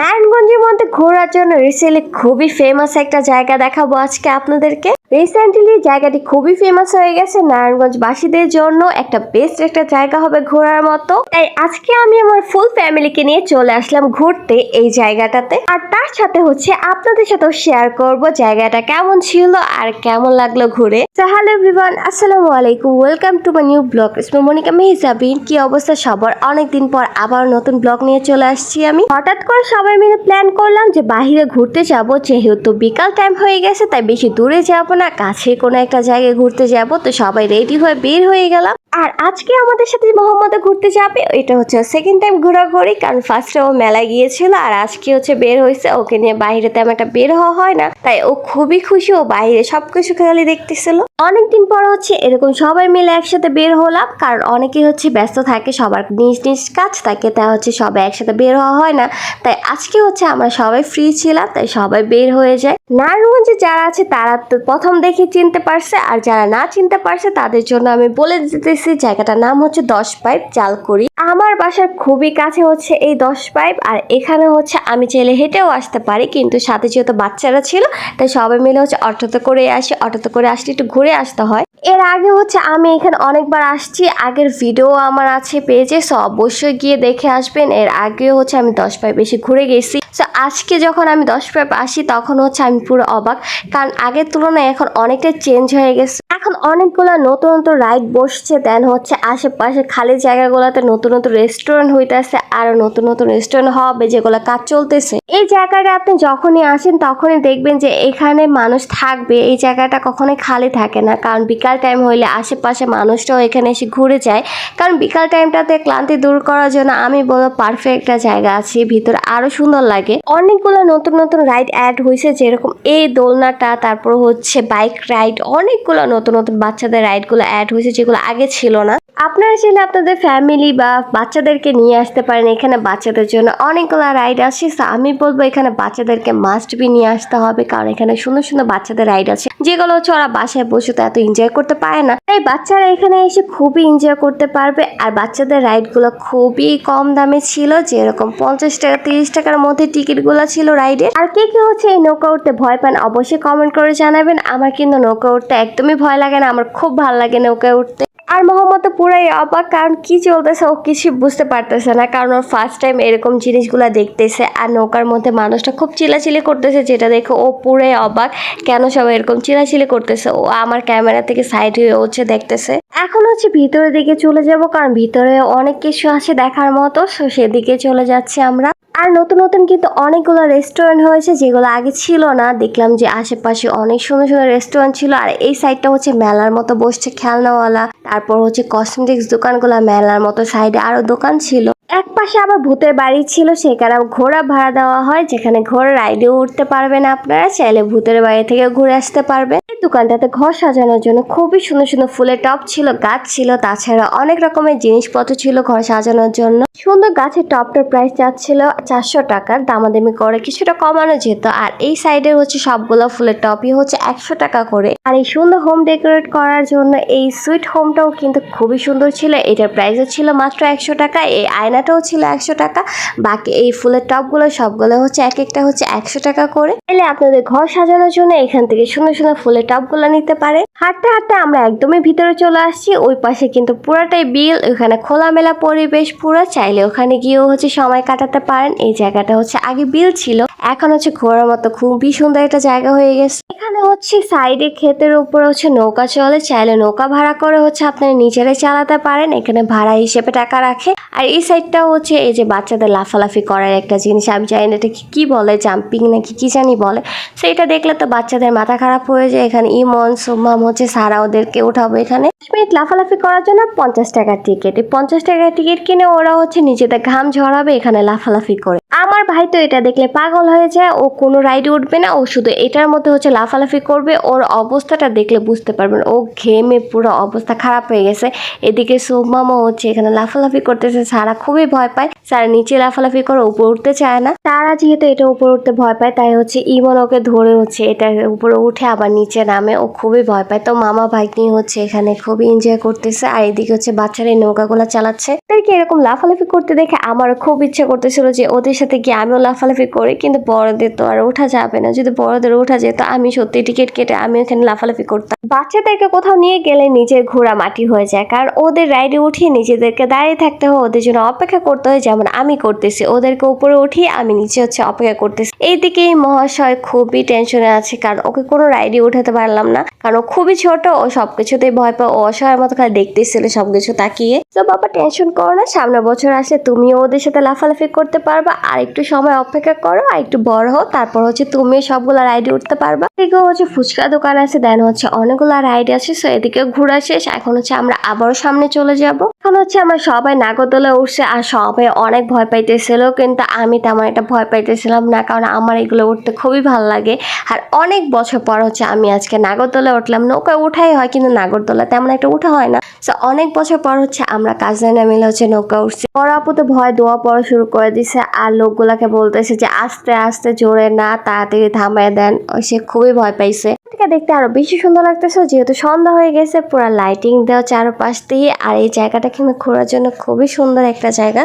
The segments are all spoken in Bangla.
নারায়ণগঞ্জের মধ্যে ঘোরার জন্য রিসেন্টলি খুবই ফেমাস একটা জায়গা দেখাবো আজকে আপনাদেরকে। রিসেন্টলি জায়গাটি খুবই ফেমাস হয়ে গেছে নারায়ণগঞ্জ বাসীদের জন্য। একটা বেস্ট একটা জায়গা হবে ঘোরার মতো। তাই আজকে আমি আমার ফুল ফ্যামিলিকে নিয়ে চলে আসলাম ঘুরতে এই জায়গাটাতে। আর তার সাথে হচ্ছে আপনাদের সাথেও শেয়ার করব জায়গাটা কেমন ছিল আর কেমন লাগল ঘুরে। তো হ্যালো এভরিওয়ান আসসালামু আলাইকুম। Welcome to my new blog Monika Mehjabin কি অবস্থা? সবার অনেকদিন পর আবার নতুন ব্লগ নিয়ে চলে আসছি আমি। হঠাৎ করে সবাই মিলে প্ল্যান করলাম যে বাইরে ঘুরতে যাব। যেহেতু বিকাল টাইম হয়ে গেছে, তাই বেশি দূরে যাব না কাছে কোনো একটা জায়গায় ঘুরতে যাব। তো সবাই রেডি হয়ে বের হয়ে গেলাম। আর আজকে আমাদের সাথে মোহাম্মদে ঘুরতে যাবে এটা হচ্ছে সেকেন্ড টাইম ঘোরাঘুরি, কারণ ফার্স্টে ও মেলায় গিয়েছিল, আর আজকে হচ্ছে বের হয়েছে। ওকে নিয়ে বাইরে তেমন একটা বের হওয়া হয় না, তাই ও খুবই খুশি, ও বাইরে সবকিছু খালি দেখতেছিল। অনেকদিন পর হচ্ছে এরকম সবাই মিলে একসাথে বের হলাম, কারণ অনেকেই হচ্ছে ব্যস্ত থাকে, সবার নিজ নিজ কাজ থাকে, তাই হচ্ছে সবাই একসাথে বের হওয়া হয় না। তাই আজকে হচ্ছে আমরা সবাই ফ্রি ছিলাম, তাই সবাই বের হয়ে যায়। নারায়ণগঞ্জে যারা আছে, তারা তো প্রথম দেখে চিনতে পারছে, আর যারা না চিনতে পারছে, তাদের জন্য আমি বলে দিতেছি, জায়গাটার নাম হচ্ছে দশ পাইপ জালকুড়ি আমার বাসার খুবই কাছে হচ্ছে এই দশ পাইপ, আর এখানে হচ্ছে আমি চাইলে হেঁটেও আসতে পারি, কিন্তু সাথে যেহেতু বাচ্চারা ছিল, তাই সবাই মিলে হচ্ছে অটোতে করে আসি, অটোতে করে আসলে একটু ঘুরে আসতে হয়। এর আগে হচ্ছে আমি এখানে অনেকবার আসছি, আগের ভিডিও আমার আছে পেজে সো অবশ্যই গিয়ে দেখে আসবেন। এর আগে হচ্ছে আমি দশ পায়ে বেশি ঘুরে গেছি। সো আজকে যখন আমি দশ পাইপ আসি, তখন হচ্ছে আমি পুরো অবাক। কারণ আগের তুলনায় এখন অনেকটা চেঞ্জ হয়ে গেছে। এখন অনেকগুলো নতুন নতুন রাইড বসছে দেন হচ্ছে আশেপাশে খালি জায়গাগুলোতে নতুন নতুন রেস্টুরেন্ট হইতেছে, আরও নতুন নতুন রেস্টুরেন্ট হবে যেগুলো কাজ চলতেছে। এই জায়গাটা আপনি যখনই আসেন, তখনই দেখবেন যে এখানে মানুষ থাকবে। এই জায়গাটা কখনোই খালি থাকে না। কারণ বিকাল টাইম হইলে আশেপাশে মানুষটাও এখানে এসে ঘুরে যায়। কারণ বিকাল টাইমটাতে ক্লান্তি দূর করার জন্য আমি বলব পারফেক্ট একটা জায়গা আছে। ভিতরে আরও সুন্দর লাগে অনেকগুলো নতুন নতুন রাইড অ্যাড হয়েছে যেরকম এই দোলনাটা, তারপর হচ্ছে বাইক রাইড অনেকগুলো নতুন নতুন বাচ্চাদের রাইডগুলো অ্যাড হয়েছে যেগুলো আগে ছিল না। আপনারা চাইলে আপনাদের ফ্যামিলি বা বাচ্চাদেরকে নিয়ে আসতে পারেন, এখানে বাচ্চাদের জন্য অনেকগুলো রাইড আছে। আমি বলব এখানে বাচ্চাদেরকে মাস্ট বি নিয়ে আসতে হবে, কারণ এখানে সুন্দর সুন্দর বাচ্চাদের রাইড আছে, যেগুলো হচ্ছে ওরা বাসায় বসে তো এত এনজয় করতে পারে না। তাই বাচ্চারা এখানে এসে খুবই এনজয় করতে পারবে। আর বাচ্চাদের রাইডগুলো খুবই কম দামে ছিল, যেরকম পঞ্চাশ টাকা, তিরিশ টাকার মধ্যে টিকিটগুলো ছিল রাইডে আর কে কে হচ্ছে এই নৌকা উঠতে ভয় পান, অবশ্যই কমেন্ট করে জানাবেন। আমার কিন্তু নৌকা উঠতে একদমই ভয় লাগে না, আমার খুব ভালো লাগে নৌকায় উঠতে আর মোহাম্মদ পুরাই অবাক, কারণ কি চলতেছে ও কিছু বুঝতে পারতেছে না। কারণ ওর ফার্স্ট টাইম এরকম জিনিসগুলো দেখতেছে আর নৌকার মধ্যে মানুষটা খুব চিলাচিলি করতেছে, যেটা দেখে ও পুরাই অবাক, কেন সবাই এরকম চিলাচিলি করতেছে। ও আমার ক্যামেরা থেকে সাইড হয়ে হচ্ছে দেখতেছে। এখন হচ্ছে ভিতরের দিকে চলে যাব, কারণ ভিতরে অনেক কিছু আছে দেখার মতো সো সেদিকে চলে যাচ্ছি আমরা। আর নতুন নতুন কিন্তু অনেকগুলো রেস্টুরেন্ট হয়েছে যেগুলো আগে ছিল না। দেখলাম যে আশেপাশে অনেক সুন্দর সুন্দর রেস্টুরেন্ট ছিল। আর এই সাইডটা হচ্ছে মেলার মতো বসছে খেলনাওয়ালা। তারপর হচ্ছে কসমেটিক্স দোকানগুলো মেলার মতো সাইডে আরও দোকান ছিল। এক পাশে আবার ভূতের বাড়ি ছিল সেখানে ঘোড়া ভাড়া দেওয়া হয়, যেখানে ঘোড়া রাইডেও উঠতে পারবেন আপনারা। চাইলে ভূতের বাড়ি থেকে ঘুরে আসতে পারবেন। এই দোকানটাতে ঘর সাজানোর জন্য খুবই সুন্দর সুন্দর ফুলের টপ ছিল, গাছ ছিল, তাছাড়া অনেক রকমের জিনিসপত্র ছিল ঘর সাজানোর জন্য। সুন্দর গাছের টপটার প্রাইস যাচ্ছিল চারশো টাকার, দামাদামি করে কিছুটা কমানো যেত। আর এই সাইডে হচ্ছে সবগুলো ফুলের টপই হচ্ছে একশো টাকা করে। আর এই সুন্দর হোম ডেকোরেট করার জন্য এই সুইট হোমটাও কিন্তু খুবই সুন্দর ছিল। এটার প্রাইসও ছিল মাত্র একশো টাকা। এই আয়নাটাও ছিল একশো টাকা। বাকি এই ফুলের টপগুলো সবগুলো হচ্ছে এক একটা হচ্ছে একশো টাকা করে। এলে আপনাদের ঘর সাজানোর জন্য এখান থেকে সুন্দর সুন্দর ফুলের টপগুলো নিতে পারে হাঁটতে হাঁটতে আমরা একদমই ভিতরে চলে আসছি। ওই পাশে কিন্তু পুরাটাই বিল, ওখানে খোলামেলা পরিবেশ পুরো। চাইলে ওখানে গিয়েও হচ্ছে সময় কাটাতে পারেন। এই জায়গাটা হচ্ছে আগে বিল ছিল। এখন হচ্ছে ঘোরার মতো খুবই সুন্দর একটা জায়গা হয়ে গেছে। এখানে হচ্ছে সাইডে ক্ষেতের উপরে হচ্ছে নৌকা চলে। চাইলে নৌকা ভাড়া করে হচ্ছে আপনারা নিজেরাই চালাতে পারেন। এখানে ভাড়া হিসেবে টাকা রাখে। আর এই সাইডটাও হচ্ছে এই যে বাচ্চাদের লাফালাফি করার একটা জিনিস। আমি জানি না এটা কি- বলে জাম্পিং নাকি কি জানি বলে। সেইটা দেখলে তো বাচ্চাদের মাথা খারাপ হয়ে যায়। এখানে ইমন সোমাম হচ্ছে, সারা ওদেরকে উঠাবো এখানে। দশ মিনিট লাফালাফি করার জন্য পঞ্চাশ টাকার টিকিট এই পঞ্চাশ টাকার টিকিট কিনে ওরা হচ্ছে নিজেদের ঘাম ঝরাবে এখানে লাফালাফি করে। আমার ভাই তো এটা দেখলে পাগল হয়ে যায়, ও কোনো রাইডে উঠবে না, ও শুধু এটার মধ্যে হচ্ছে লাফালাফি করবে, ওর অবস্থাটা দেখলে বুঝতে পারবেন। ও ঘেমে পুরো অবস্থা খারাপ হয়ে গেছে। এদিকে সোমামা হচ্ছে এখানে লাফালাফি করতেছে, সারা খুবই ভয় পায়। সারা নিচে লাফালাফি করে উপরে উঠতে চায় না। তারা যেহেতু এটা উপরে উঠতে ভয় পায়, তাই হচ্ছে ইমন ওকে ধরে হচ্ছে এটা উপরে উঠে আবার নিচে নামে। ও খুবই ভয় পায়। তো মামা নিয়ে হচ্ছে এখানে খুবই এনজয় করতেছে আর এদিকে হচ্ছে বাচ্চারা এই নৌকাগুলো চালাচ্ছে। এরকম লাফালাফি করতে দেখে আমার খুব ইচ্ছে করতেছিল যে ওদের সাথে গিয়ে আমিও লাফালাফি করি, কিন্তু বড়দের তো আর ওঠা যাবে না। যদি বড়দের ওঠা যেত, আমি সত্যি টিকিট কেটে আমি ওখানে লাফালাফি করতাম। বাচ্চাদেরকে কোথাও নিয়ে গেলে নিজের ঘোড়া মাটি হয়ে যায়, কারণ ওদের রাইডে উঠিয়ে নিজেদেরকে দাঁড়িয়ে থাকতে হয়, ওদের জন্য অপেক্ষা করতে হয়, যেমন আমি করতেছি। ওদেরকে উপরে উঠিয়ে আমি নিচে হচ্ছে অপেক্ষা করতেছি। এইদিকে এই মহাশয় খুবই টেনশনে আছে, কারণ ওকে কোনো রাইডে উঠাতে পারলাম না। কারণ ও খুবই ছোট, ও সবকিছুতেই ভয় পায়, ও অসহায়ের মতো খালি দেখতেছিল সবকিছু তাকিয়ে। তো বাবা টেনশন করো না, সামনের বছর আসলে তুমিও ওদের সাথে লাফালাফি করতে পারবা। আর একটু সময় অপেক্ষা করো, আর একটু বড় হও তারপর হচ্ছে তুমিও সবগুলা রাইডে উঠতে পারবা। এদিকে হচ্ছে ফুচকা দোকান আছে দেন হচ্ছে অনেকগুলো রাইড আছে সো এদিকে ঘোরা শেষ। এখন হচ্ছে আমরা আবারও সামনে চলে যাব। এখন হচ্ছে আমরা সবাই নাগরদোলা উঠছে, আর সবাই অনেক ভয় পাইতেছিল, কিন্তু আমি তেমন একটা ভয় পাইতেছিলাম না, কারণ আমার এগুলো উঠতে খুবই ভালো লাগে। আর অনেক বছর পর হচ্ছে আমি আজকে নাগরদোলা উঠলাম। নৌকায় উঠাই হয়, কিন্তু নাগরদোলা তেমন একটা উঠা হয় না। তো অনেক বছর পর হচ্ছে আমরা কাজিনা মিলে হচ্ছে নৌকা উঠছি। বড় আপু তো ভয়, দোয়া পড়া শুরু করে দিছে, আর লোকগুলাকে বলতেছে যে, আস্তে আস্তে জোরে না, তাড়াতাড়ি থামায় দেন। সে খুবই ভয় পাইছে। দেখতে আরও বেশি সুন্দর লাগতেছে, যেহেতু সন্ধ্যা হয়ে গেছে, পুরো লাইটিং দেওয়া চারপাশ দিয়ে, আর এই জায়গাটা কিন্তু ঘোরার জন্য খুবই সুন্দর একটা জায়গা।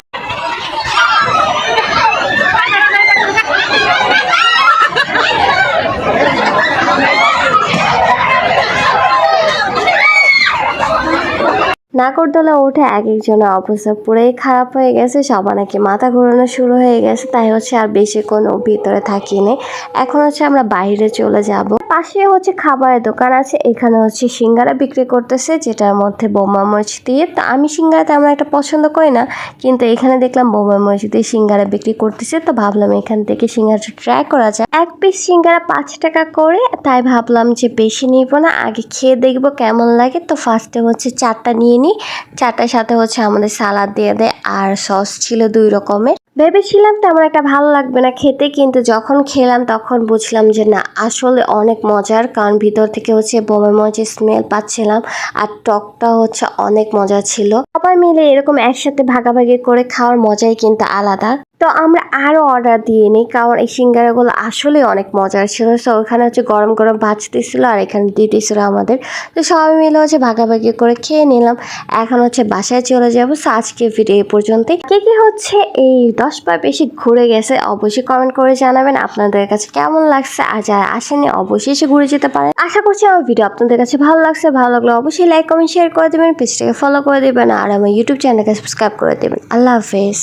নাগরদোলা উঠে এক একজনের অবস্থা পুরাই খারাপ হয়ে গেছে। সবার নাকি মাথা ঘোরানো শুরু হয়ে গেছে। তাই হচ্ছে আর বেশি কোনো ভিতরে থাকিনি। এখন হচ্ছে আমরা বাইরে চলে যাব। পাশে হচ্ছে খাবারের দোকান আছে। এখানে হচ্ছে সিঙ্গারা বিক্রি করতেছে, যেটার মধ্যে বোমা মরিচ দিয়ে। তো আমি সিঙ্গারা তেমন একটা পছন্দ করি না, কিন্তু এখানে দেখলাম বোমা মরিচ দিয়ে সিঙ্গারা বিক্রি করতেছে। তো ভাবলাম এখান থেকে সিঙ্গারাটা ট্রাই করা যায় এক পিস সিঙ্গারা পাঁচ টাকা করে, তাই ভাবলাম যে বেশি নিব না, আগে খেয়ে দেখব কেমন লাগে। তো ফার্স্টে হচ্ছে চারটা নিয়ে নিই। চারটার সাথে হচ্ছে আমাদের সালাদ দিয়ে দেয়, আর সস ছিল দুই রকমের। ভেবেছিলাম তেমন একটা ভালো লাগবে না খেতে, কিন্তু যখন খেলাম তখন বুঝলাম যে না, আসলে অনেক মজার। কারণ ভিতর থেকে হচ্ছে বোমের মজে স্মেল পাচ্ছিলাম আর টকটা হচ্ছে অনেক মজা ছিল। সবাই মিলে এরকম একসাথে ভাগাভাগি করে খাওয়ার মজাই কিন্তু আলাদা। তো আমরা আরও অর্ডার দিয়ে নিই, কারণ এই সিঙ্গারাগুলো আসলে অনেক মজার ছিল। তো ওখানে হচ্ছে গরম গরম ভাজতেছিল আর এখানে দিতেছিল আমাদের। তো সবাই মিলে হচ্ছে ভাগাভাগি করে খেয়ে নিলাম। এখন হচ্ছে বাসায় চলে যাব। তো আজকে ভিডিও এই পর্যন্তই। কে কি হচ্ছে এই দশ বার বেশি ঘুরে গেছে অবশ্যই কমেন্ট করে জানাবেন। আপনাদের কাছে কেমন লাগছে? আর যারা আসেনি অবশ্যই এসে ঘুরে যেতে পারেন। আশা করছি আমার ভিডিও আপনাদের কাছে ভালো লাগছে। ভালো লাগলে অবশ্যই লাইক কমেন্ট শেয়ার করে দেবেন। পেজটাকে ফলো করে দেবেন। আর আমার ইউটিউব চ্যানেলকে সাবস্ক্রাইব করে দেবেন। আল্লাহ হাফেজ।